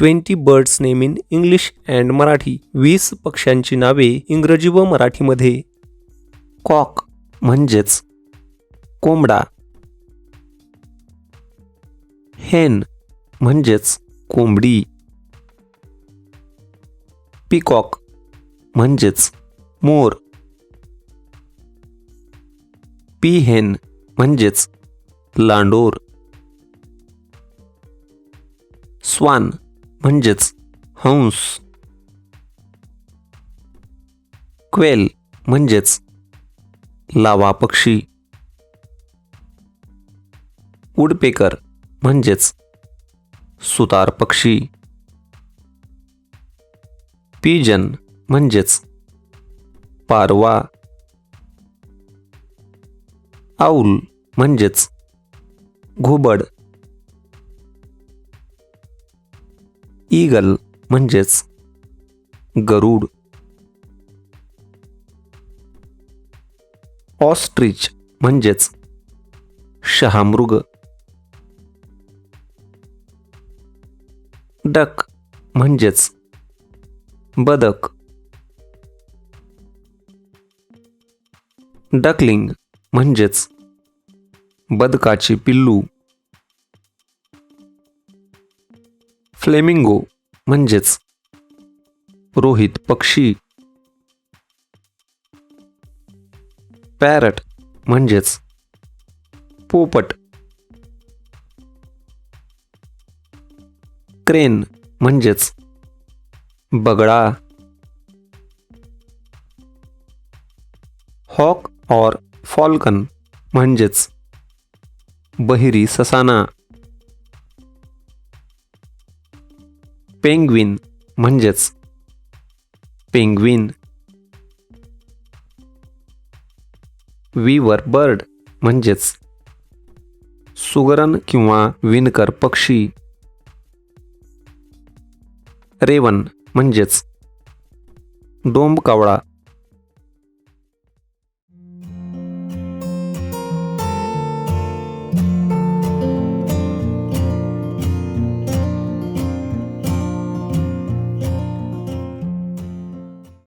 Twenty birds name in English and Marathi. वीस पक्ष्यांची नावे इंग्रजी व मराठीमध्ये. कॉक म्हणजेच कोंबडा. हेन म्हणजेच कोंबडी. पिकॉक म्हणजेच मोर. पीहेन म्हणजेच लांडोर. स्वान म्हणजेच हंस. क्वेल म्हणजेच लावा पक्षी. उडपेकर म्हणजेच सुतार पक्षी. पिजन म्हणजेच पारवा. आऊल म्हणजेच घुबड ईगल म्हणजेच गरुड. ऑस्ट्रिच म्हणजेच शहामृग. डक म्हणजेच बदक. डकलिंग म्हणजेच बदकाची पिल्लू. फ्लेमिंगो म्हणजेच रोहित पक्षी. पॅरट म्हणजेच पोपट. क्रेन म्हणजेच बगळा हॉक और फॉल्कन म्हणजेच बहिरी ससाना. पेंग्विन म्हणजेच पेंग्विन. वीवर बर्ड म्हणजेच सुगरण किंवा विणकर पक्षी. रेवन म्हणजेच डोंब कावळा